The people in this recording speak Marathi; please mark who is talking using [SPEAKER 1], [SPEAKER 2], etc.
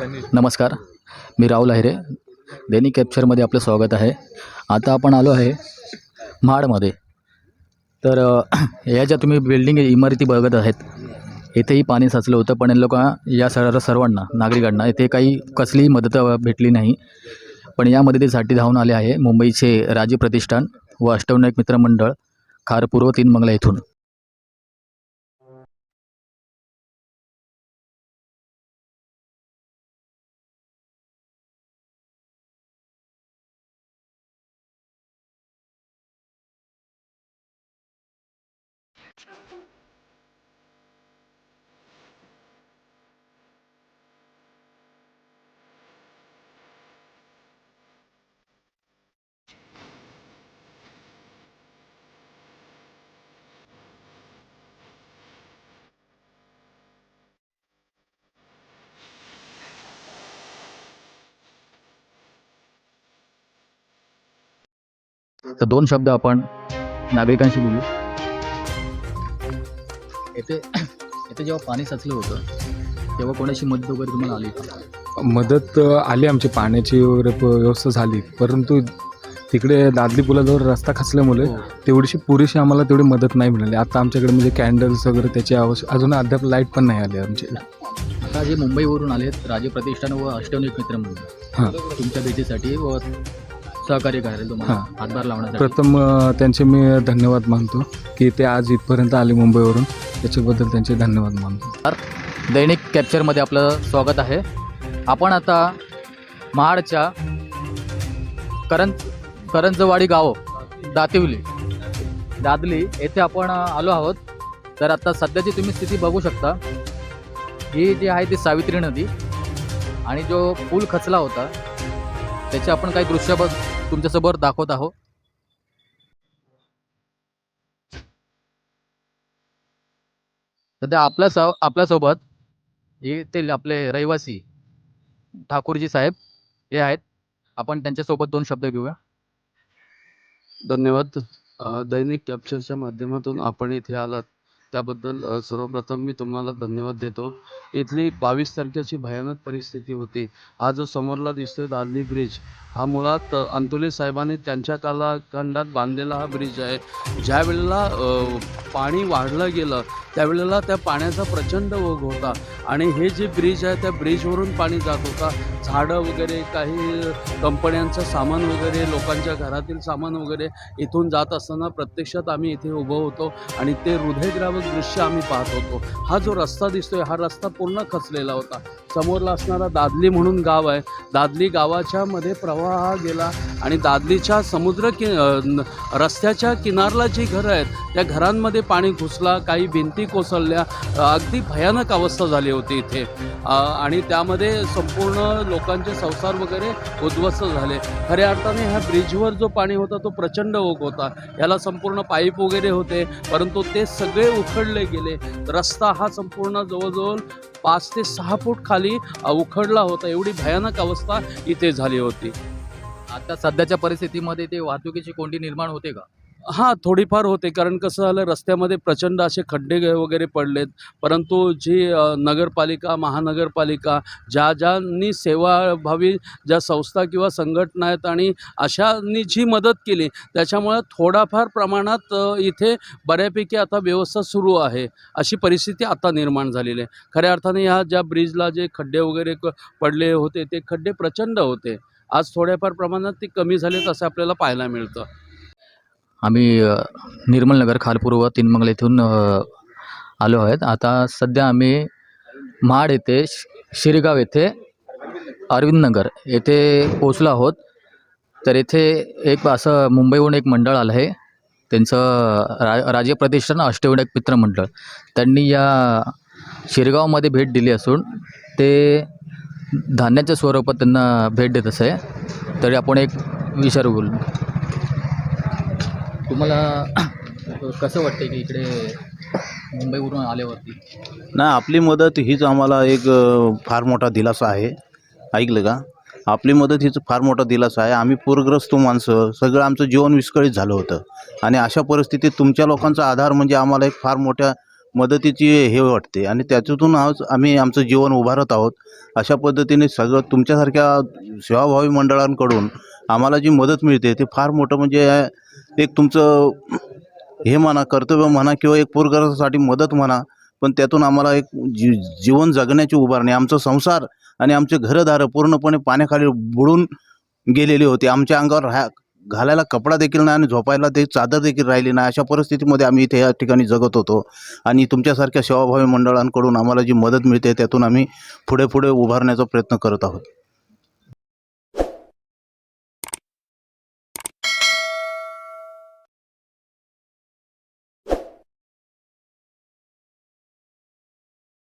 [SPEAKER 1] नमस्कार मी राहुल अहिरे दैनिक कॅप्चरमध्ये आपलं स्वागत आहे. आता आपण आलो आहे महाडमध्ये. तर या ज्या तुम्ही बिल्डिंग इमारती बघत आहेत. इथेही पाणी साचलं होतं पण लोक या सर्व सर्वांना नागरिकांना इथे काही कसलीही मदत भेटली नाही. पण या मदतीसाठी धावून आले आहे मुंबईचे राजे प्रतिष्ठान व अष्टवनायक मित्रमंडळ खारपूर्व तीन मंगला येथून तर दोन शब्द आपण नागरिकांशी बोलू. येथे येथे जेव्हा पाणी साचलं होतं तेव्हा कोणाची मदत वगैरे तुम्हाला आली का?
[SPEAKER 2] मदत आली आमची. पाण्याची वगैरे व्यवस्था झाली. परंतु तिकडे दादली पुलाजवळ रस्ता खचल्यामुळे
[SPEAKER 1] हो.
[SPEAKER 2] तेवढीशी पुरेशी आम्हाला तेवढी मदत नाही मिळाली. आता आमच्याकडे म्हणजे कॅन्डल्स वगैरे त्याची आवश्यक अजून अद्याप लाइट पण नाही आली आमच्या
[SPEAKER 1] आता जे मुंबईवरून आलेत राजे प्रतिष्ठान व अष्टविनायक मित्रमंडळ
[SPEAKER 2] हां.
[SPEAKER 1] तुमच्या भेटीसाठी व सहकार्य करायला तुम्हाला. हातभार लावण्यासाठी.
[SPEAKER 2] प्रथम त्यांचे मी धन्यवाद मानतो की ते आज इथपर्यंत आले मुंबईवरून. त्याच्याबद्दल त्यांचे धन्यवाद मानतो.
[SPEAKER 1] दैनिक कॅप्चरमध्ये आपलं स्वागत आहे. आपण आता महाडच्या करंज करंजवाडी गाव दातिवली दादली येथे आपण आलो आहोत. तर आता सध्याची तुम्ही स्थिती बघू शकता. ही जी आहे ती सावित्री नदी आणि जो पूल खचला होता त्याचे आपण काही दृश्य बघ तुमच्यासमोर दाखवत आहोत. सध्या आपल्या सो आपल्यासोबत येथील आपले रहिवासी ठाकूरजी साहेब हे आहेत. आपण त्यांच्यासोबत दोन शब्द घेऊया.
[SPEAKER 3] धन्यवाद. दैनिक कॅप्चरच्या माध्यमातून आपण इथे आलात. त्याबद्दल सर्वप्रथम मी तुम्हाला धन्यवाद देतो. इथली बावीस तारखेची भयानक परिस्थिती होती. हा जो समोरला दिसतोय दादली ब्रिज हा मुळात अंतुले साहेबांनी त्यांच्या कालाखंडात बांधलेला हा ब्रिज आहे. ज्या वेळेला पाणी वाढलं गेलं त्यावेळेला त्या पाण्याचा प्रचंड ओघ होता. आणि हे जे ब्रिज आहे त्या ब्रिजवरून पाणी जात होता. झाडं वगैरे काही कंपन्यांचं सामान वगैरे लोकांच्या घरातील सामान वगैरे इथून जात असताना प्रत्यक्षात आम्ही इथे उभं होतो आणि ते हृदयग्रावक दृश्य आम्ही पाहत होतो. हा जो रस्ता दिसतोय हा रस्ता पूर्ण खचलेला होता. समोरला असणारा दादली म्हणून गाव आहे. दादली गावाच्या मध्ये प्रवाह हा गेला आणि दादलीच्या समुद्र कि रस्त्याच्या किनारला जी घरं आहेत त्या घरांमध्ये पाणी घुसला काही भिंती कोसळल्या अगदी भयानक अवस्था झाली होती इथे. आणि त्यामध्ये संपूर्ण लोकांचे संसार वगैरे उद्ध्वस्त झाले. खऱ्या अर्थाने ह्या ब्रिजवर जो पाणी होता तो प्रचंड ओघ होता. याला संपूर्ण पाईप वगैरे होते परंतु ते सगळे उखडले गेले. रस्ता हा संपूर्ण जवळजवळ पाच ते सहा फूट खाली उखडला होता. एवढी भयानक अवस्था इथे झाली होती.
[SPEAKER 1] आता सध्याच्या परिस्थितीमध्ये ते वाहतुकीची कोंडी निर्माण होते का?
[SPEAKER 3] हां थोडीफार होते. कारण कसं झालं रस्त्यामध्ये प्रचंड असे खड्डे ग- वगैरे पडलेत. परंतु जी नगरपालिका महानगरपालिका ज्या ज्यांनी सेवाभावी ज्या संस्था किंवा संघटना आहेत आणि अशांनी जी मदत केली त्याच्यामुळं थोडाफार प्रमाणात इथे बऱ्यापैकी आता व्यवस्था सुरू आहे. अशी परिस्थिती आता निर्माण झालेली आहे. खऱ्या अर्थाने ह्या ज्या ब्रिजला जे खड्डे वगैरे क- पडले होते ते खड्डे प्रचंड होते. आज थोड्याफार प्रमाणात ते कमी झालेत असं आपल्याला पाहायला मिळतं.
[SPEAKER 1] आम्ही निर्मलनगर निर्मल नगर खारपूर व तीनमंगल येथून आलो आहेत. आता सध्या आम्ही महाड येथे शिरगाव येथे अरविंद नगर येथे पोचलो आहोत. तर येथे एक असं मुंबईहून एक मंडळ आलं आहे. त्यांचं रा राज्य प्रतिष्ठान अष्टविनायक मित्र मंडळ. त्यांनी या शिरगावमध्ये भेट दिली असून ते धान्याच्या स्वरूपात त्यांना भेट देत असे. तरी आपण एक विचारू बोलू. तुम्हाला कसं वाटतं की इकडे मुंबईवरून आल्यावरती?
[SPEAKER 4] नाही आपली मदत हीच आम्हाला एक फार मोठा दिलासा आहे. ऐकलं का? आपली मदत हीच फार मोठा दिलासा आहे. आम्ही पूरग्रस्त माणसं सगळं आमचं जीवन विस्कळीत झालं होतं. आणि अशा परिस्थितीत तुमच्या लोकांचा आधार म्हणजे आम्हाला एक फार मोठ्या मदतीची हे वाटते. आणि त्याच्यातून आज आम्ही आमचं जीवन उभारत आहोत. अशा पद्धतीने सगळं तुमच्यासारख्या सेवाभावी मंडळांकडून आम्हाला जी मदत मिळते ते फार मोठं म्हणजे एक तुमचं हे म्हणा कर्तव्य म्हणा किंवा एक पूरग्रस्तासाठी मदत म्हणा पण त्यातून आम्हाला एक जी जीवन जगण्याची उभारणी आमचा संसार आणि आमचे घरदारं पूर्णपणे पाण्याखाली बुडून गेलेली होती. आमच्या अंगावर राहा घालायला कपडा देखील नाही आणि झोपायला ते चादर देखील राहिली नाही. अशा परिस्थितीमध्ये आम्ही इथे या ठिकाणी जगत होतो. आणि तुमच्यासारख्या सेवाभावी मंडळांकडून आम्हाला जी मदत मिळते त्यातून आम्ही पुढे पुढे उभारण्याचा प्रयत्न करत आहोत.